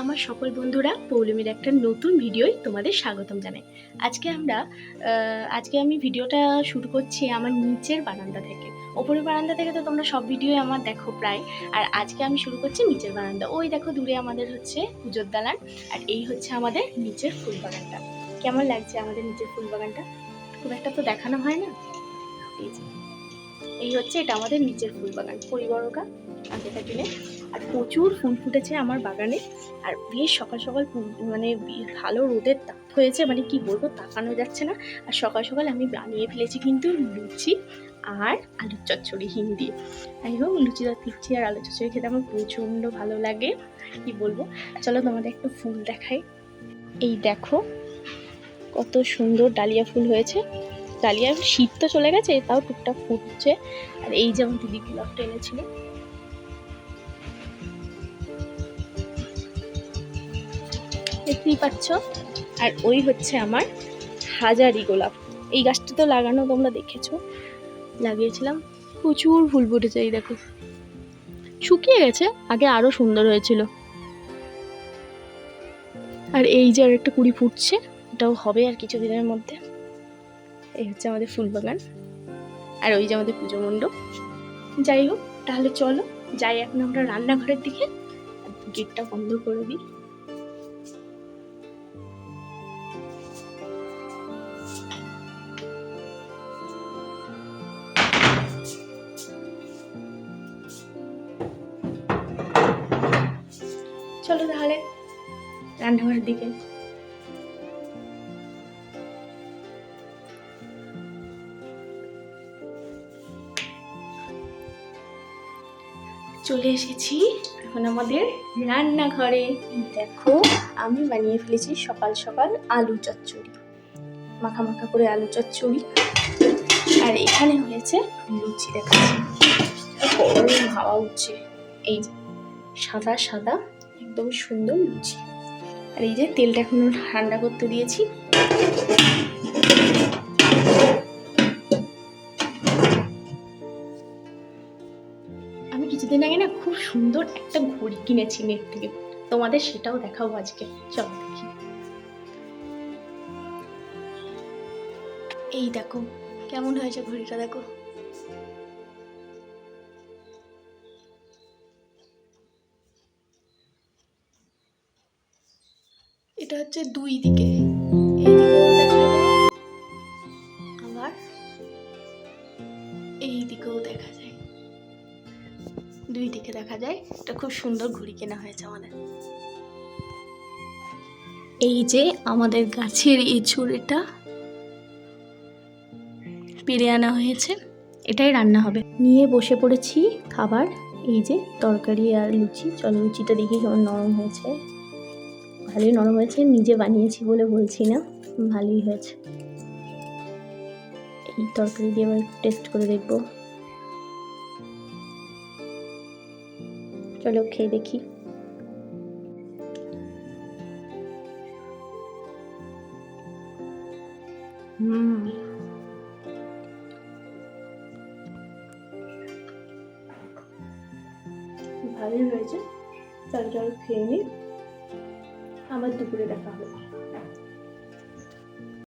আমার সকল বন্ধুরা পৌলমীর একটা নতুন ভিডিওয় তোমাদের স্বাগতম জানাই। আজকে আমরা আজকে আমি ভিডিওটা শুরু করছি আমার নিচের বারান্দা থেকে। ওপরের বারান্দা থেকে তো তোমরা সব ভিডিও আমার দেখো প্রায়। আর আজকে আমি শুরু করছি নিচের বারান্দা। ওই দেখো দূরে আমাদের হচ্ছে পুজোর দালান, আর এই হচ্ছে আমাদের নিচের ফুল বাগানটা কেমন লাগছে আমাদের নিচের ফুল বাগানটা খুব একটা তো দেখানো হয় না। এই হচ্ছে এটা আমাদের নিচের ফুল বাগান পরিবরকা আগেকার দিনে আর প্রচুর ফুল ফুটেছে আমার বাগানে। আর বেশ সকাল সকাল মানে ভালো রোদের তাপ হয়েছে মানে কি বলব, তাকানো যাচ্ছে না। আর সকাল সকাল আমি বানিয়ে ফেলেছি কিন্তু লুচি আর আলুর চচ্চড়ি হিন্দি। যাই হোক, লুচি লুচি আর আলুর চচ্চড়ি খেতে আমার প্রচণ্ড ভালো লাগে। কি বলব? চলো তোমাদের একটু ফুল দেখাই। এই দেখো, কত সুন্দর ডালিয়া ফুল হয়েছে। ডালিয়া শীত তো চলে গেছে, তাও টুকটাক ফুটছে। আর এই যেমন দিদি গোলাপটা এনেছিল দেখতেই পাচ্ছ। আর ওই হচ্ছে আমার হাজারি গোলাপ। এই গাছটা তো লাগানো তোমরা দেখেছ। লাগিয়েছিলাম। প্রচুর ফুল ফুটেছে, এই দেখো। শুকিয়ে গেছে, আগে আরও সুন্দর হয়েছিল। আর এই যে আর একটা কুড়ি ফুটছে, এটাও হবে আর কিছুদিনের মধ্যে। এই হচ্ছে আমাদের ফুল বাগান। আর ওই যে আমাদের পুজো মণ্ডপ। যাই হোক, তাহলে চলো, যাই এখন আমরা রান্নাঘরের দিকে। গেটটা বন্ধ করে দিই। চলো তাহলে রান্নাঘরের দিকে। চলে এসেছি এখন আমাদের রান্নাঘরে। দেখো, আমি বানিয়ে ফেলেছি সকাল সকাল আলু চচ্চড়ি। মাখা মাখা করে আলু চচ্চড়ি। আর এখানে হয়েছে লুচি দেখাচ্ছি হাওয়া উঠছে। এই সাদা সাদা একদম সুন্দর লুচি। আর এই যে তেলটা এখন ঠান্ডা করতে দিয়েছি। আমি কিছুদিন আগে না খুব সুন্দর একটা ঘড়ি কিনেছি নেট থেকে। তোমাদের সেটাও দেখাবো আজকে। চলো দেখি। এই দেখো, কেমন হয়েছে ঘড়িটা দেখো? এটা হচ্ছে দুই দিকে। আবার এই দিকেও দেখা যায়। দুই দিকে দেখা যায়, এটা খুব সুন্দর ঘুড়ি কেনা হয়েছে আমাদের। এই যে আমাদের গাছের এঁচুড় এটা পেরে আনা হয়েছে, এটাই রান্না হবে। নিয়ে বসে পড়েছি খাবার, এই যে তরকারি আর লুচি। চলো লুচিটা দেখি কেমন নরম হয়েছে। ভালোই নরম হয়েছে, নিজে বানিয়েছি বলে বলছি না, ভালোই হয়েছে। এই তরকারি দিয়ে এবার টেস্ট করে দেখব। চলো খেয়ে দেখি। ভালোই হয়েছে। চলো চলো খেয়ে নিই আবার দুপুরে দেখা হবে